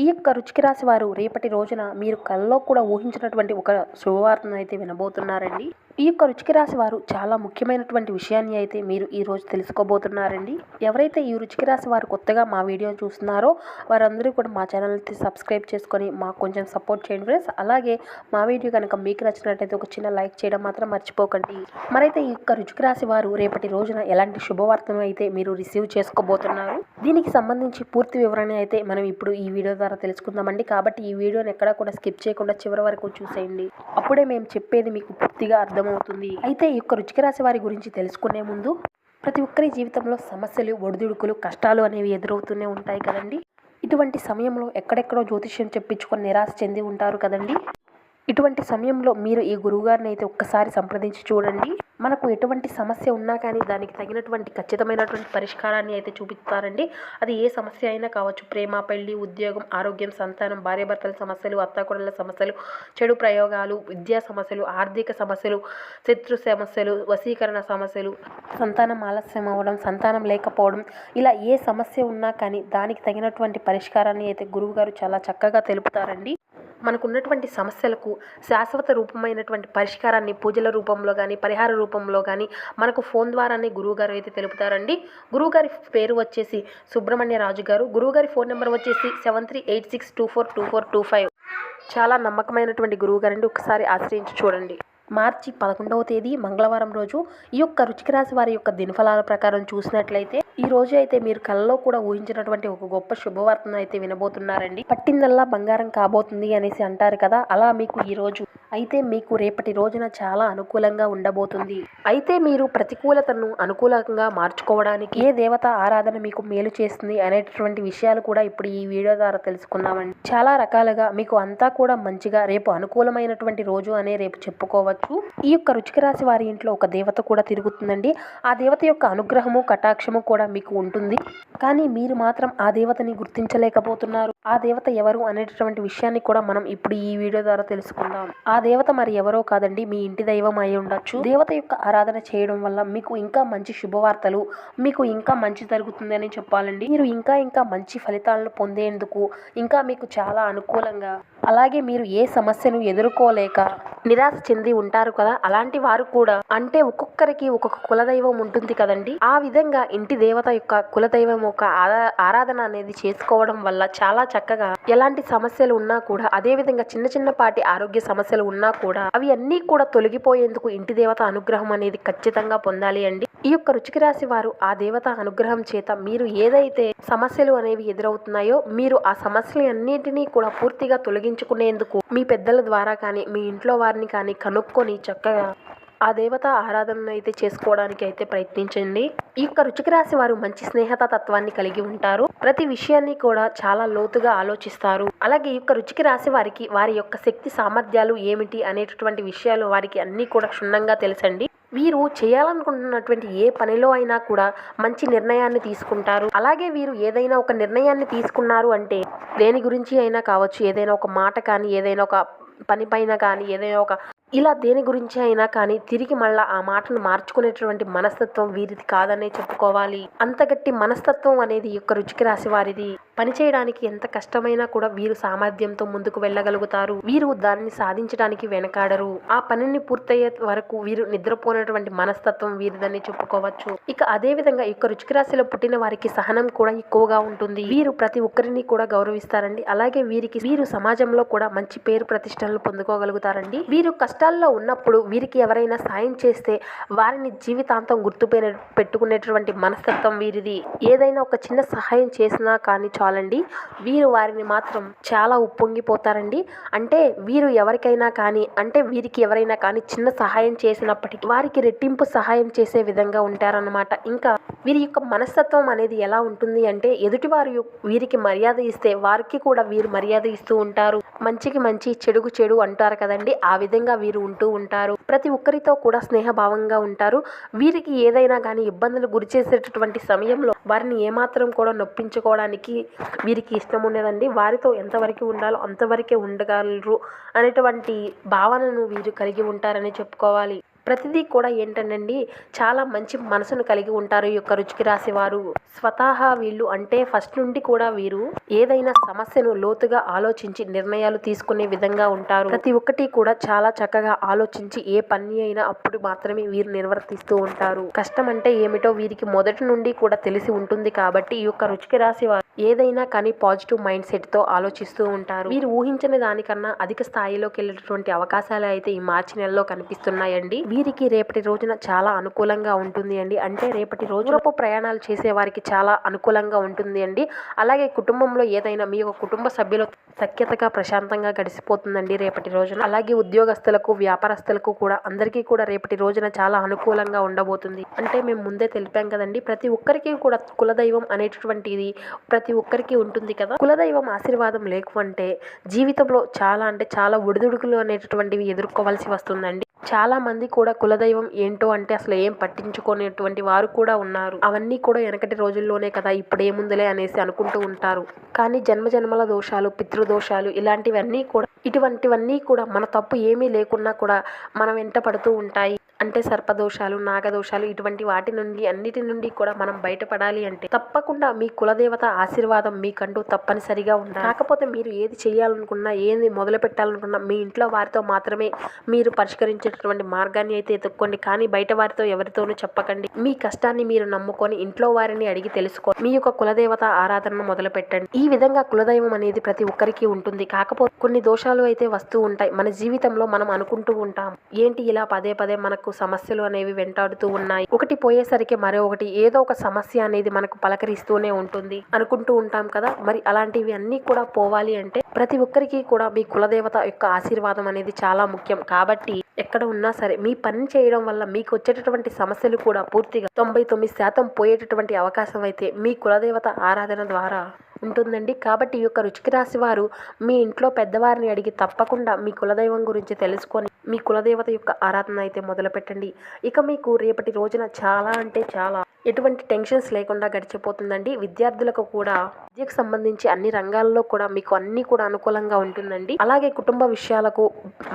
ఈ యొక్క రుచికి రాశి వారు రేపటి రోజున మీరు కళ్ళలో కూడా ఊహించినటువంటి ఒక శుభవార్తను అయితే వినబోతున్నారండి. ఈ యొక్క రుచికి రాశి వారు చాలా ముఖ్యమైనటువంటి విషయాన్ని అయితే మీరు ఈ రోజు తెలుసుకోబోతున్నారండి. ఎవరైతే ఈ రుచికి రాశి వారు కొత్తగా మా వీడియో చూస్తున్నారో వారందరూ కూడా మా ఛానల్ని సబ్స్క్రైబ్ చేసుకొని మాకు కొంచెం సపోర్ట్ చేయండి ఫ్రెండ్స్. అలాగే మా వీడియో కనుక మీకు నచ్చినట్లయితే ఒక చిన్న లైక్ చేయడం మాత్రం మర్చిపోకండి. మరైతే ఈ యొక్క రుచికి రాశి వారు రేపటి రోజున ఎలాంటి శుభవార్తను అయితే మీరు రిసీవ్ చేసుకోబోతున్నారు? దీనికి సంబంధించి పూర్తి వివరణ అయితే మనం ఇప్పుడు ఈ వీడియో ద్వారా తెలుసుకుందామండి. కాబట్టి ఈ వీడియోని ఎక్కడా కూడా స్కిప్ చేయకుండా చివరి వరకు చూసేయండి. అప్పుడే మేము చెప్పేది మీకు పూర్తిగా అర్థమవుతుంది. అయితే ఈ యొక్క రుచిక రాశి వారి గురించి తెలుసుకునే ముందు ప్రతి ఒక్కరి జీవితంలో సమస్యలు ఒడిదుడుకులు కష్టాలు అనేవి ఎదురవుతూనే ఉంటాయి కదండి. ఇటువంటి సమయంలో ఎక్కడెక్కడో జ్యోతిష్యం చెప్పించుకొని నిరాశ చెంది ఉంటారు కదండి. ఇటువంటి సమయంలో మీరు ఈ గురువుగారిని అయితే ఒక్కసారి సంప్రదించి చూడండి. మనకు ఎటువంటి సమస్య ఉన్నా కానీ దానికి తగినటువంటి ఖచ్చితమైనటువంటి పరిష్కారాన్ని అయితే చూపిస్తారండి. అది ఏ సమస్య అయినా కావచ్చు ప్రేమ పెళ్ళి ఉద్యోగం ఆరోగ్యం సంతానం భార్యాభర్తల సమస్యలు అత్తాకొడల సమస్యలు చెడు ప్రయోగాలు విద్యా సమస్యలు ఆర్థిక సమస్యలు శత్రు సమస్యలు వశీకరణ సమస్యలు సంతానం ఆలస్యం అవ్వడం సంతానం లేకపోవడం ఇలా ఏ సమస్య ఉన్నా కానీ దానికి తగినటువంటి పరిష్కారాన్ని అయితే గురువుగారు చాలా చక్కగా తెలుపుతారండి. మనకున్నటువంటి సమస్యలకు శాశ్వత రూపమైనటువంటి పరిష్కారాన్ని పూజల రూపంలో కానీ పరిహార రూపంలో కానీ మనకు ఫోన్ ద్వారానే గురువుగారు అయితే తెలుపుతారండి. గురువుగారి పేరు వచ్చేసి సుబ్రహ్మణ్య రాజు గారు. గురువుగారి ఫోన్ నెంబర్ వచ్చేసి seven three eight six two four two four two five. చాలా నమ్మకమైనటువంటి గురువు గారండి ఒకసారి ఆశ్రయించి చూడండి. మార్చి పదకొండవ తేదీ మంగళవారం రోజు ఈ యొక్క రుచికి రాశి వారి యొక్క దినఫలాల ప్రకారం చూసినట్లయితే ఈ రోజు అయితే మీరు కళ్ళలో కూడా ఊహించినటువంటి ఒక గొప్ప శుభవార్తను అయితే వినబోతున్నారండి. పట్టిందల్లా బంగారం కాబోతుంది అనేసి అంటారు కదా అలా మీకు ఈ రోజు అయితే మీకు రేపటి రోజున చాలా అనుకూలంగా ఉండబోతుంది. అయితే మీరు ప్రతికూలతను అనుకూలంగా మార్చుకోవడానికి ఏ దేవత ఆరాధన మీకు మేలు చేస్తుంది అనేటటువంటి విషయాలు కూడా ఇప్పుడు ఈ వీడియో ద్వారా తెలుసుకుందామండి. చాలా రకాలుగా మీకు అంతా కూడా మంచిగా రేపు అనుకూలమైనటువంటి రోజు అనే రేపు చెప్పుకోవచ్చు. ఈ యొక్క రుచిక రాశి వారి ఇంట్లో ఒక దేవత కూడా తిరుగుతుందండి. ఆ దేవత యొక్క అనుగ్రహము కటాక్షము కూడా మీకు ఉంటుంది. కానీ మీరు మాత్రం ఆ దేవతని గుర్తించలేకపోతున్నారు. ఆ దేవత ఎవరు అనేటటువంటి విషయాన్ని కూడా మనం ఇప్పుడు ఈ వీడియో ద్వారా తెలుసుకుందాం. ఆ దేవత మరి ఎవరో కాదండి మీ ఇంటి దైవం అయి ఉండొచ్చు. దేవత యొక్క ఆరాధన చేయడం వల్ల మీకు ఇంకా మంచి శుభవార్తలు మీకు ఇంకా మంచి జరుగుతుందని చెప్పాలండి. మీరు ఇంకా ఇంకా మంచి ఫలితాలను పొందేందుకు ఇంకా మీకు చాలా అనుకూలంగా అలాగే మీరు ఏ సమస్యను ఎదుర్కోలేక నిరాశ చెంది ఉంటారు కదా అలాంటి వారు కూడా. అంటే ఒక్కొక్కరికి ఒక్కొక్క కులదైవం ఉంటుంది కదండి. ఆ విధంగా ఇంటి దేవత యొక్క కులదైవం యొక్క ఆరా- ఆరాధన అనేది చేసుకోవడం వల్ల చాలా చక్కగా ఎలాంటి సమస్యలు ఉన్నా కూడా అదే విధంగా చిన్న చిన్నపాటి ఆరోగ్య సమస్యలు ఉన్నా కూడా అవి అన్నీ కూడా తొలగిపోయేందుకు ఇంటి దేవత అనుగ్రహం అనేది ఖచ్చితంగా పొందాలి అండి. ఈ యొక్క రుచికి రాశి వారు ఆ దేవత అనుగ్రహం చేత మీరు ఏదైతే సమస్యలు అనేవి ఎదురవుతున్నాయో మీరు ఆ సమస్యలు అన్నింటినీ కూడా పూర్తిగా తొలగించుకునేందుకు మీ పెద్దల ద్వారా కానీ మీ ఇంట్లో వారిని కానీ కనుక్కొని చక్కగా ఆ దేవత ఆరాధన అయితే చేసుకోవడానికి అయితే ప్రయత్నించండి. ఈ యొక్క రుచికి రాసి వారు మంచి స్నేహత తత్వాన్ని కలిగి ఉంటారు. ప్రతి విషయాన్ని కూడా చాలా లోతుగా ఆలోచిస్తారు. అలాగే ఈ యొక్క రుచికి రాసి వారికి వారి యొక్క శక్తి సామర్థ్యాలు ఏమిటి అనేటటువంటి విషయాలు వారికి అన్ని కూడా క్షుణ్ణంగా తెలుసండి. వీరు చేయాలనుకుంటున్నటువంటి ఏ పనిలో అయినా కూడా మంచి నిర్ణయాన్ని తీసుకుంటారు. అలాగే వీరు ఏదైనా ఒక నిర్ణయాన్ని తీసుకున్నారు అంటే దేని గురించి అయినా కావచ్చు ఏదైనా ఒక మాట కానీ ఏదైనా ఒక పని పైన కానీ ఏదైనా ఒక ఇలా దేని గురించి అయినా కానీ తిరిగి మళ్ళా ఆ మాటను మార్చుకునేటువంటి మనస్తత్వం వీరిది కాదనే చెప్పుకోవాలి. అంత గట్టి మనస్తత్వం అనేది యొక్క రుచికి రాసి వారిది. పని చేయడానికి ఎంత కష్టమైనా కూడా వీరు సామర్థ్యంతో ముందుకు వెళ్ళగలుగుతారు. వీరు దానిని సాధించడానికి వెనకాడరు. ఆ పనిని పూర్తయ్యే వరకు వీరు నిద్రపోయినటువంటి మనస్తత్వం వీరిదని చెప్పుకోవచ్చు. ఇక అదే విధంగా యొక్క రుచికి రాశిలో పుట్టిన వారికి సహనం కూడా ఎక్కువగా ఉంటుంది. వీరు ప్రతి ఒక్కరిని కూడా గౌరవిస్తారండి. అలాగే వీరికి వీరు సమాజంలో కూడా మంచి పేరు ప్రతిష్టలు పొందుకోగలుగుతారండి. వీరు కష్టాల్లో ఉన్నప్పుడు వీరికి ఎవరైనా సాయం చేస్తే వారిని జీవితాంతం గుర్తు పెట్టుకునేటువంటి మనస్తత్వం వీరిది. ఏదైనా ఒక చిన్న సహాయం చేసినా కానీ చాలండి. వీరు వారిని మాత్రం చాలా ఉప్పొంగిపోతారండి. అంటే వీరు ఎవరికైనా కానీ అంటే వీరికి ఎవరైనా కానీ చిన్న సహాయం చేసినప్పటికీ వారికి రెట్టింపు సహాయం చేసే విధంగా ఉంటారన్నమాట. ఇంకా వీరి యొక్క మనస్తత్వం అనేది ఎలా ఉంటుంది అంటే ఎదుటివారు వారు వీరికి మర్యాద ఇస్తే వారికి కూడా వీరు మర్యాద ఇస్తూ ఉంటారు. మంచికి మంచి చెడుకు చెడు అంటారు కదండి. ఆ విధంగా వీరు ఉంటూ ఉంటారు. ప్రతి ఒక్కరితో కూడా స్నేహభావంగా ఉంటారు. వీరికి ఏదైనా కానీ ఇబ్బందులు గురి చేసేటటువంటి సమయంలో వారిని ఏమాత్రం కూడా నొప్పించుకోవడానికి వీరికి ఇష్టం ఉండదండి. వారితో ఎంతవరకు ఉండాలో అంతవరకే ఉండగలరు అనేటువంటి భావనను వీరు కలిగి ఉంటారని చెప్పుకోవాలి. ప్రతిదీ కూడా ఏంటనండి చాలా మంచి మనసును కలిగి ఉంటారు ఈ యొక్క రుచికి రాసేవారు. వారు స్వతహా వీళ్ళు అంటే ఫస్ట్ నుండి కూడా వీరు ఏదైనా సమస్యను లోతుగా ఆలోచించి నిర్ణయాలు తీసుకునే విధంగా ఉంటారు. ప్రతి ఒక్కటి కూడా చాలా చక్కగా ఆలోచించి ఏ పని అయినా అప్పుడు మాత్రమే వీరు నిర్వర్తిస్తూ ఉంటారు. కష్టం అంటే ఏమిటో వీరికి మొదటి నుండి కూడా తెలిసి ఉంటుంది కాబట్టి ఈ యొక్క రుచికి రాశి వారు ఏదైనా కానీ పాజిటివ్ మైండ్ సెట్తో ఆలోచిస్తూ ఉంటారు. వీరు ఊహించిన దానికన్నా అధిక స్థాయిలోకి వెళ్ళేటటువంటి అవకాశాలు అయితే ఈ మార్చి నెలలో కనిపిస్తున్నాయండి. వీరికి రేపటి రోజున చాలా అనుకూలంగా ఉంటుంది అండి. అంటే రేపటి రోజులపు ప్రయాణాలు చేసే వారికి చాలా అనుకూలంగా ఉంటుంది అండి. అలాగే కుటుంబంలో ఏదైనా మీ యొక్క కుటుంబ సభ్యులు సఖ్యతగా ప్రశాంతంగా గడిసిపోతుందండి రేపటి రోజున. అలాగే ఉద్యోగస్తులకు వ్యాపారస్తులకు కూడా అందరికీ కూడా రేపటి రోజున చాలా అనుకూలంగా ఉండబోతుంది. అంటే మేము ముందే తెలిపాం కదండి ప్రతి ఒక్కరికి కూడా కులదైవం అనేటటువంటిది ప్రతి ఒక్కరికి ఉంటుంది కదా. కులదైవం ఆశీర్వాదం లేకుంటే జీవితంలో చాలా అంటే చాలా ఒడిదుడుకులు అనేటటువంటివి ఎదుర్కోవాల్సి వస్తుందండి. చాలా మంది కూడా కులదైవం ఏంటో అంటే అసలు ఏం పట్టించుకునేటువంటి వారు కూడా ఉన్నారు. అవన్నీ కూడా వెనకటి రోజుల్లోనే కదా ఇప్పుడేముందిలే అనేసి అనుకుంటూ ఉంటారు. కానీ జన్మ జన్మల దోషాలు పితృదోషాలు ఇలాంటివన్నీ కూడా ఇటువంటివన్నీ కూడా మన తప్పు ఏమీ లేకున్నా కూడా మనం వెంట పడుతూ ఉంటాయి. అంటే సర్పదోషాలు నాగదోషాలు ఇటువంటి వాటి నుండి అన్నిటి నుండి కూడా మనం బయటపడాలి అంటే తప్పకుండా మీ కులదేవత ఆశీర్వాదం మీకంటూ తప్పనిసరిగా ఉండాలి. కాకపోతే మీరు ఏది చేయాలనుకున్నా ఏది మొదలు పెట్టాలనుకున్నా మీ ఇంట్లో వారితో మాత్రమే మీరు పరిష్కరించేటటువంటి మార్గాన్ని అయితే ఎత్తుక్కోండి కానీ బయట వారితో ఎవరితోనూ చెప్పకండి. మీ కష్టాన్ని మీరు నమ్ముకొని ఇంట్లో వారిని అడిగి తెలుసుకోండి మీ యొక్క కులదేవత ఆరాధనను మొదలు పెట్టండి. ఈ విధంగా కులదైవం అనేది ప్రతి ఒక్కరికి ఉంటుంది. కాకపోతే కొన్ని దోషాలు అయితే వస్తూ ఉంటాయి. మన జీవితంలో మనం అనుకుంటూ ఉంటాం. ఏంటి ఇలా పదే పదే మనకు సమస్యలు అనేవి వెంటాడుతూ ఉన్నాయి. ఒకటి పోయేసరికి మరో ఒకటి ఏదో ఒక సమస్య అనేది మనకు పలకరిస్తూనే ఉంటుంది. అనుకుంటూ ఉంటాం కదా? మరి అలాంటివి అన్నీ కూడా పోవాలి అంటే ప్రతి ఒక్కరికి కూడా మీ కులదేవత యొక్క ఆశీర్వాదం అనేది చాలా ముఖ్యం. కాబట్టి ఎక్కడ ఉన్నా సరే మీ పని చేయడం వల్ల మీకు వచ్చేటటువంటి సమస్యలు కూడా పూర్తిగా తొంభై తొమ్మిది శాతం పోయేటటువంటి అవకాశం అయితే మీ కులదేవత ఆరాధన ద్వారా ఉంటుందండి. కాబట్టి ఈ యొక్క రుచికి రాశి వారు మీ ఇంట్లో పెద్దవారిని అడిగి తప్పకుండా మీ కులదైవం గురించి తెలుసుకొని మీ కులదేవత యొక్క ఆరాధన అయితే మొదలు పెట్టండి ఇక మీకు రేపటి రోజున చాలా అంటే చాలా ఎటువంటి టెన్షన్స్ లేకుండా గడిచిపోతుందండి. విద్యార్థులకు కూడా విద్యకు సంబంధించి అన్ని రంగాల్లో కూడా మీకు అన్ని కూడా అనుకూలంగా ఉంటుందండి. అలాగే కుటుంబ విషయాలకు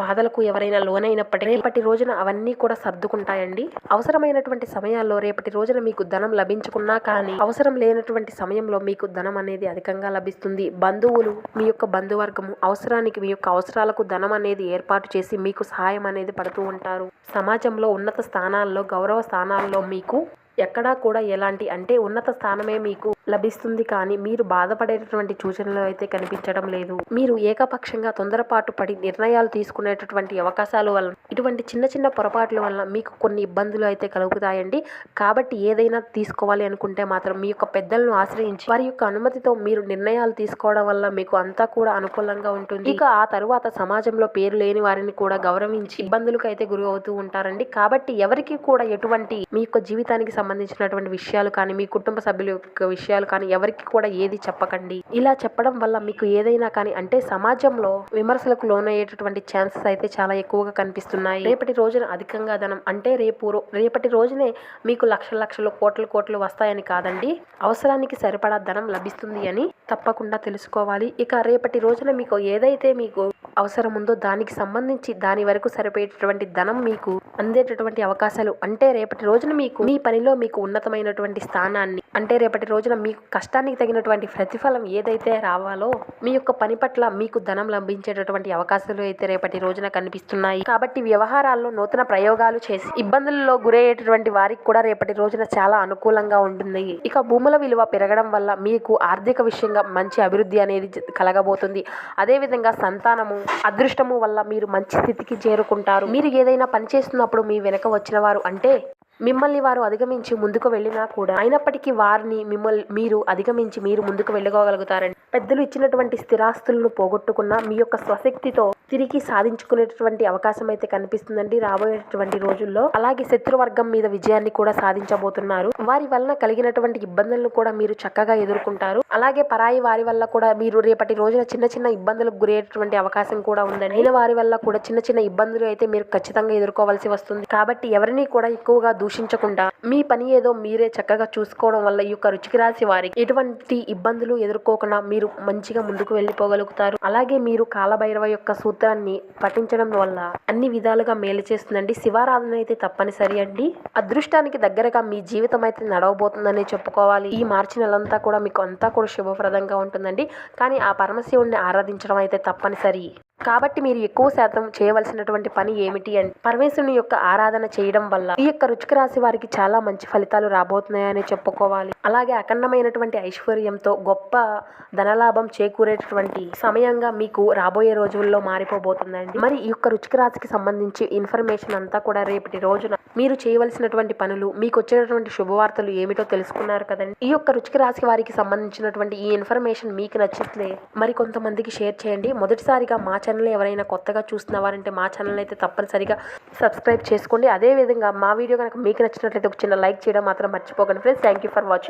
బాధలకు ఎవరైనా లోనైనప్పటికీ రేపటి రోజున అవన్నీ కూడా సర్దుకుంటాయండి. అవసరమైనటువంటి సమయాల్లో రేపటి రోజున మీకు ధనం లభించుకున్నా కానీ అవసరం లేనటువంటి సమయంలో మీకు ధనం అనేది అధికంగా లభిస్తుంది. బంధువులు మీ యొక్క బంధువర్గము అవసరానికి మీ యొక్క అవసరాలకు ధనం అనేది ఏర్పాటు చేసి మీకు సహాయం అనేది పడుతూ ఉంటారు. సమాజంలో ఉన్నత స్థానాల్లో గౌరవ స్థానాల్లో మీకు ఎక్కడా కూడా ఎలాంటి అంటే ఉన్నత స్థానమే మీకు లభిస్తుంది కానీ మీరు బాధపడేటటువంటి సూచనలు అయితే కనిపించడం లేదు. మీరు ఏకపక్షంగా తొందరపాటు పడి నిర్ణయాలు తీసుకునేటటువంటి అవకాశాల వలన ఇటువంటి చిన్న చిన్న పొరపాట్ల వలన మీకు కొన్ని ఇబ్బందులు అయితే కలుగుతాయండి. కాబట్టి ఏదైనా తీసుకోవాలి అనుకుంటే మాత్రం మీ యొక్క పెద్దలను ఆశ్రయించి వారి యొక్క అనుమతితో మీరు నిర్ణయాలు తీసుకోవడం వల్ల మీకు అంతా కూడా అనుకూలంగా ఉంటుంది. ఇక ఆ తరువాత సమాజంలో పేరు లేని వారిని కూడా గౌరవించి ఇబ్బందులకు అయితే గురి అవుతూ ఉంటారండి. కాబట్టి ఎవరికి కూడా ఎటువంటి మీ యొక్క జీవితానికి సంబంధించినటువంటి విషయాలు కానీ మీ కుటుంబ సభ్యుల యొక్క విషయాలు కానీ ఎవరికి కూడా ఏది చెప్పకండి. ఇలా చెప్పడం వల్ల మీకు ఏదైనా కానీ అంటే సమాజంలో విమర్శలకు లోనయ్యేటటువంటి ఛాన్సెస్ అయితే చాలా ఎక్కువగా కనిపిస్తున్నాయి. రేపటి రోజున అధికంగా ధనం అంటే రేపు రేపటి రోజునే మీకు లక్షల లక్షలు కోట్లు కోట్లు వస్తాయని కాదండి. అవసరానికి సరిపడా ధనం లభిస్తుంది అని తప్పకుండా తెలుసుకోవాలి. ఇక రేపటి రోజున మీకు ఏదైతే మీకు అవసరం ఉందో దానికి సంబంధించి దాని వరకు సరిపోయేటటువంటి ధనం మీకు అందేటటువంటి అవకాశాలు అంటే రేపటి రోజున మీకు మీ పనిలో మీకు ఉన్నతమైనటువంటి స్థానాన్ని అంటే రేపటి రోజున మీకు కష్టానికి తగినటువంటి ప్రతిఫలం ఏదైతే రావాలో మీ యొక్క పని పట్ల మీకు ధనం లభించేటటువంటి అవకాశాలు అయితే రేపటి రోజున కనిపిస్తున్నాయి. కాబట్టి వ్యవహారాల్లో నూతన ప్రయోగాలు చేసి ఇబ్బందులలో గురయ్యేటటువంటి వారికి కూడా రేపటి రోజున చాలా అనుకూలంగా ఉంటుంది. ఇక భూముల విలువ పెరగడం వల్ల మీకు ఆర్థిక విషయంగా మంచి అభివృద్ధి అనేది కలగబోతుంది. అదేవిధంగా సంతానము అదృష్టము వల్ల మీరు మంచి స్థితికి చేరుకుంటారు. మీరు ఏదైనా పని చేస్తున్నప్పుడు మీ వెనక వచ్చిన వారు అంటే మిమ్మల్ని వారు అధిగమించి ముందుకు వెళ్ళినా కూడా అయినప్పటికీ వారిని మిమ్మల్ని మీరు అధిగమించి మీరు ముందుకు వెళ్ళగలుగుతారండి పెద్దలు ఇచ్చినటువంటి స్థిరాస్తులను పోగొట్టుకున్న మీ యొక్క స్వశక్తితో తిరిగి సాధించుకునేటటువంటి అవకాశం అయితే కనిపిస్తుందండి రాబోయేటటువంటి రోజుల్లో. అలాగే శత్రువర్గం మీద విజయాన్ని కూడా సాధించబోతున్నారు. వారి వలన కలిగినటువంటి ఇబ్బందులను కూడా మీరు చక్కగా ఎదుర్కొంటారు. అలాగే పరాయి వారి వల్ల కూడా మీరు రేపటి రోజున చిన్న చిన్న ఇబ్బందులకు గురయ్యేటటువంటి అవకాశం కూడా ఉందండి. అయిన వారి వల్ల కూడా చిన్న చిన్న ఇబ్బందులు అయితే మీరు ఖచ్చితంగా ఎదుర్కోవాల్సి వస్తుంది. కాబట్టి ఎవరిని కూడా ఎక్కువగా దూషించకుండా మీ పని ఏదో మీరే చక్కగా చూసుకోవడం వల్ల ఈ యొక్క రుచికి రాసి వారికి ఎటువంటి ఇబ్బందులు ఎదుర్కోకుండా మీరు మంచిగా ముందుకు వెళ్ళిపోగలుగుతారు. అలాగే మీరు కాలభైరవ యొక్క సూత్రాన్ని పఠించడం వల్ల అన్ని విధాలుగా మేలు చేస్తుందండి. శివారాధన అయితే తప్పనిసరి అండి. అదృష్టానికి దగ్గరగా మీ జీవితం అయితే నడవబోతుందని చెప్పుకోవాలి. ఈ మార్చి నెలంతా కూడా మీకు అంతా కూడా శుభప్రదంగా ఉంటుందండి. కానీ ఆ పరమశివుణ్ణి ఆరాధించడం అయితే తప్పనిసరి. కాబట్టి మీరు ఎక్కువ శాతం చేయవలసినటువంటి పని ఏమిటి అంటే పరమేశ్వరుని యొక్క ఆరాధన చేయడం వల్ల ఈ యొక్క రుచిక రాశి వారికి చాలా మంచి ఫలితాలు రాబోతున్నాయని చెప్పుకోవాలి. అలాగే అఖండమైనటువంటి ఐశ్వర్యంతో గొప్ప ధనలాభం చేకూరేటటువంటి సమయంగా మీకు రాబోయే రోజుల్లో మారిపోబోతుందండి. మరి ఈ యొక్క రుచిక రాశికి సంబంధించి ఇన్ఫర్మేషన్ అంతా కూడా రేపటి రోజున మీరు చేయవలసినటువంటి పనులు మీకు వచ్చేటటువంటి శుభవార్తలు ఏమిటో తెలుసుకున్నారు కదండి. ఈ యొక్క రుచికి రాశి వారికి సంబంధించినటువంటి ఈ ఇన్ఫర్మేషన్ మీకు నచ్చితే మరి కొంతమందికి షేర్ చేయండి. మొదటిసారిగా మా ఛానల్ ఎవరైనా కొత్తగా చూస్తున్నవారంటే మా ఛానల్ అయితే తప్పనిసరిగా సబ్స్క్రైబ్ చేసుకోండి. అదే విధంగా మా వీడియో కనుక మీకు నచ్చినట్లయితే ఒక చిన్న లైక్ చేయడం మాత్రం మర్చిపోకండి. Friends thank you for watching